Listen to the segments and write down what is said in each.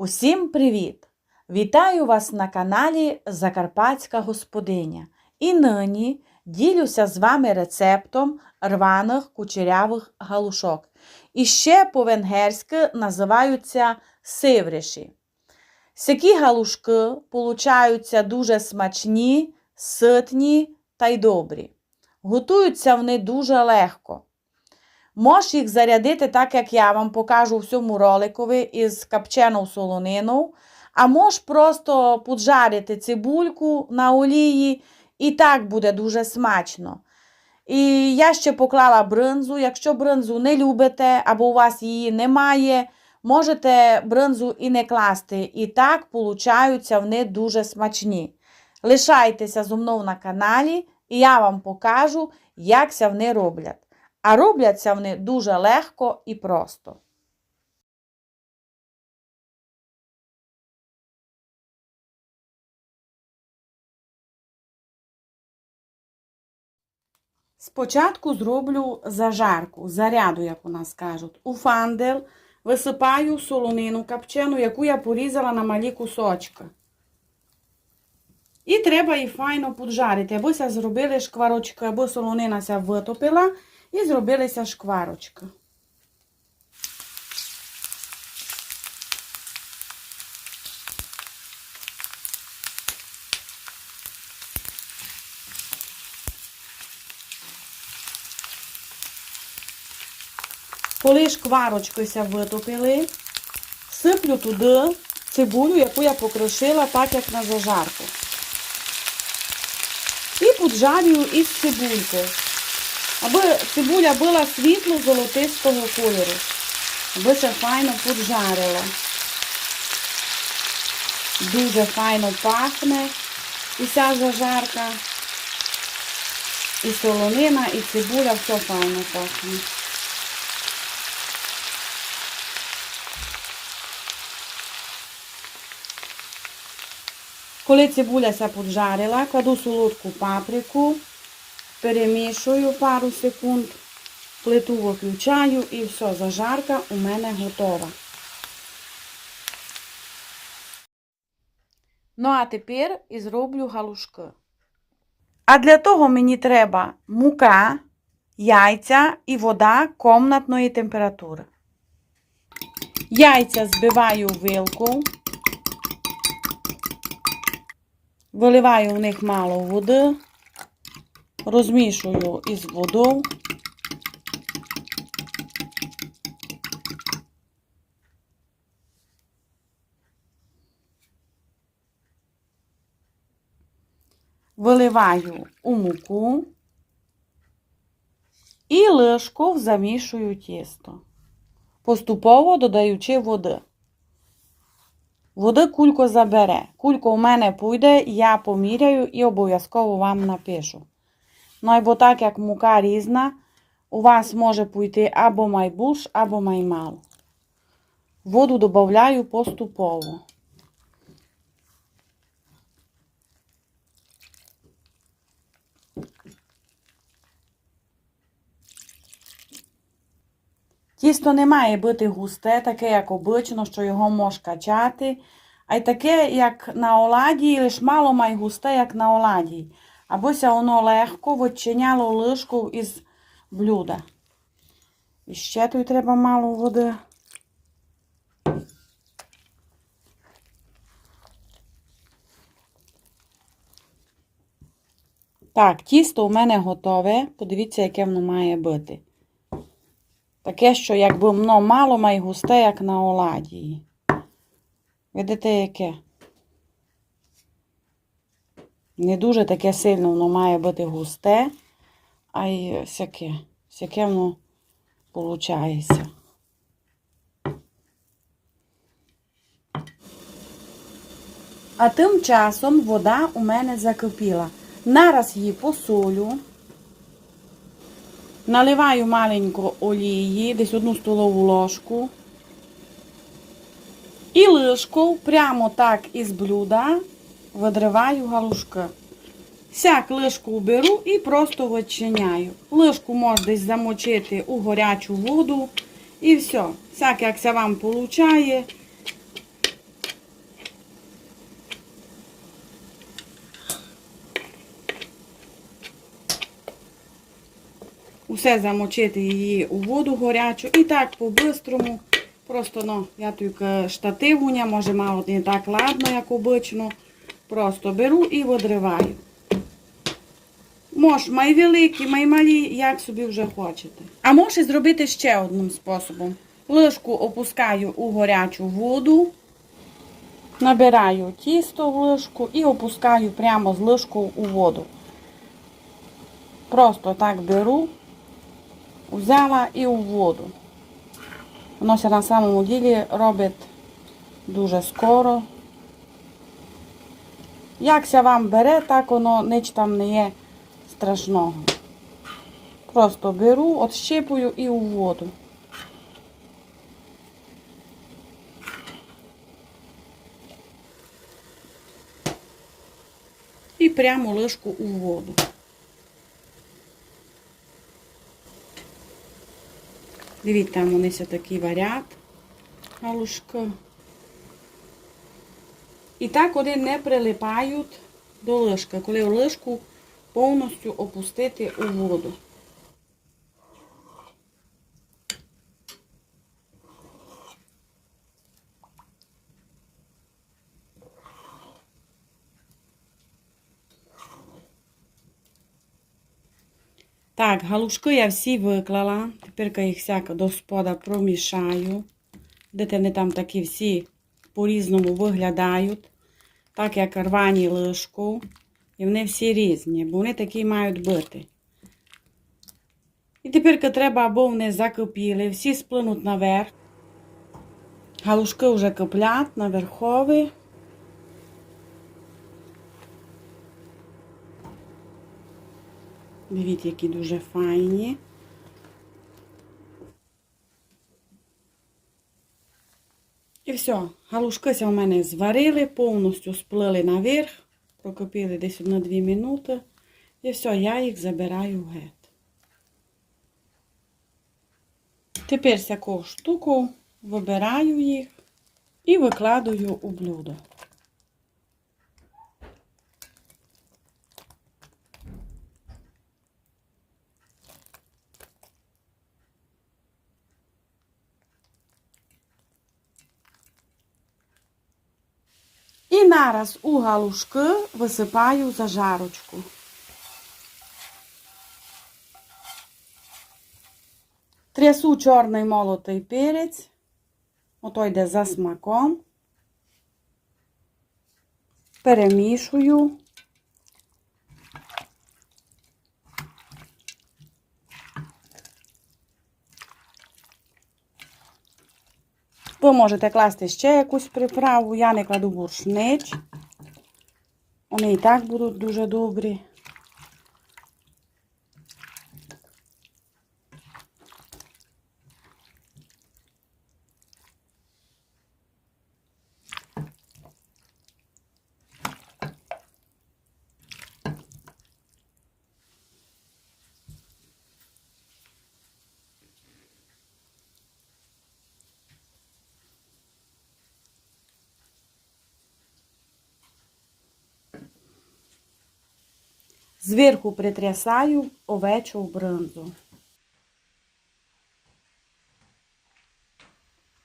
Усім привіт! Вітаю вас на каналі Закарпатська Господиня. І нині ділюся з вами рецептом рваних кучерявих галушок. І ще по-венгерськи називаються сивріші. Сякі галушки получаються дуже смачні, ситні та й добрі. Готуються вони дуже легко. Можеш їх зарядити так, як я вам покажу в цьому роликові із капчену солонину, а можеш просто поджарити цибульку на олії, і так буде дуже смачно. І я ще поклала бринзу. Якщо бринзу не любите або у вас її немає, можете бринзу і не класти. І так получаються вони дуже смачні. Лишайтеся зо мною на каналі, і я вам покажу, як вони роблять. А робляться вони дуже легко і просто. Спочатку зроблю зажарку, заряду, як у нас кажуть. У фандел висипаю солонину капчену, яку я порізала на малі кусочки. І треба її файно поджарити, або ся зробили шкварочки, або солонина ся витопила і зробилися шкварочки. Коли шкварочки ся витопили, сиплю туди цибулю, яку я покришила, так як на зажарку. І поджарюю із цибулькою аби цибуля була світло-золотистого кольору, аби це файно поджарила. Дуже файно пахне і ця зажарка, і солонина, і цибуля, все файно пахне. Коли цибуля ся поджарила, кладу солодку паприку, Перемішую пару секунд, плиту виключаю і все, зажарка у мене готова. Ну, а тепер і зроблю галушки. А для того мені треба мука, яйця і вода комнатної температури. Яйця збиваю в вилку, виливаю в них мало води розмішую із водою. Виливаю у муку і лишков замішую тісто, поступово додаючи води. Води кулько забере. Кулько у мене пойде, я поміряю і обов'язково вам напишу. Ну, або так, як мука різна, у вас може пойти або майбуш, або маймал. Воду додаю поступово. Тісто не має бути густе, таке, як обично, що його можна качати. А й таке, як на оладі, лише мало має густе, як на оладі абося воно легко відчиняло лишку із блюда. І ще тут треба мало води. Так, тісто у мене готове. Подивіться, яке воно має бути. Таке, що якби воно мало має густе, як на оладії. Видите, яке? Не дуже таке сильно воно має бути густе, а й всяке, всяке воно виходить. А тим часом вода у мене закипіла. Нараз її посолю, наливаю маленько олії, десь одну столову ложку. І лишку прямо так із блюда видриваю галушки. Сяк лишку беру і просто відчиняю. Лишку можна десь замочити у горячу воду. І все. Всяк, як це вам получає. Усе замочити її у воду горячу. І так по-бистрому. Просто ну, я тільки штативуня, може мало не так ладно, як обично. Просто беру і видриваю. Мож май великі, май малі, як собі вже хочете. А можеш зробити ще одним способом. Лишку опускаю у гарячу воду, набираю тісто в лишку і опускаю прямо з лишку у воду. Просто так беру, взяла і у воду. Воно ся на самому ділі робить дуже скоро. Якся вам бере, так воно ніч там не є страшного. Просто беру, отщипую і у воду. І прямо лишку у воду. Дивіться, там вони все такі варять галушки. І так вони не прилипають до лишка, коли лишку повністю опустити у воду. Так, галушки я всі виклала. Тепер їх всяко до спода промішаю. Де вони там такі всі по-різному виглядають. Так як рвані лишку. І вони всі різні, бо вони такі мають бути. І тепер треба, або вони закипіли, всі сплинуть наверх. Галушки вже киплять наверхові. Дивіться, які дуже файні. Все, галушкися у мене зварили, повністю сплили наверх, прокопили десь на 2 минути. І все, я їх забираю геть. Тепер всяку штуку вибираю їх і викладаю у блюдо. І нараз у галушки висипаю зажарочку. Трясу чорний молотий перець. Ото йде за смаком. Перемішую. Ви можете класти ще якусь приправу. Я не кладу буршнич. Вони і так будуть дуже добрі. Зверху притрясаю овечу бринзу.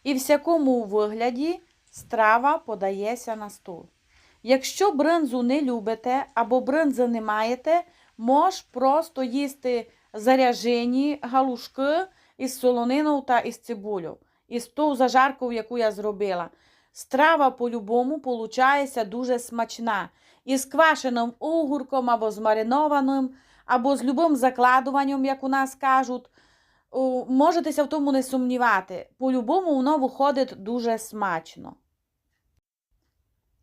І в всякому вигляді страва подається на стол. Якщо бринзу не любите або бринзи не маєте, мож просто їсти заряжені галушки із солониною та із цибулю. Із ту зажарку, яку я зробила. Страва по-любому получається дуже смачна. Із квашеним огурком або з маринованим, або з любим закладуванням, як у нас кажуть. Можетеся в тому не сумнівати. По-любому воно виходить дуже смачно.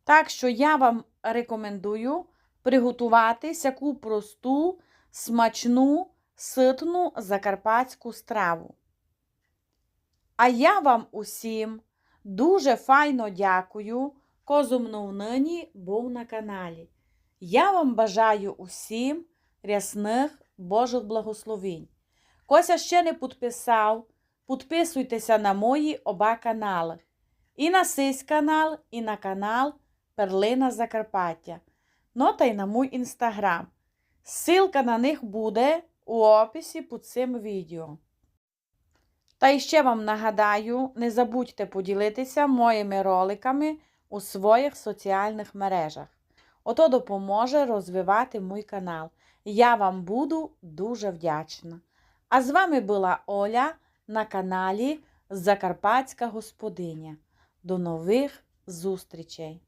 Так що я вам рекомендую приготувати сяку просту, смачну, ситну закарпатську страву. А я вам усім дуже файно дякую, козу мною нині був на каналі. Я вам бажаю усім рясних Божих благословень. Кося ще не підписав, підписуйтеся на мої оба канали. І на сись канал, і на канал Перлина Закарпаття. Ну та й на мій інстаграм. Ссылка на них буде у описі під цим відео. Та ще вам нагадаю, не забудьте поділитися моїми роликами у своїх соціальних мережах. Ото допоможе розвивати мій канал. Я вам буду дуже вдячна. А з вами була Оля на каналі Закарпатська Господиня. До нових зустрічей!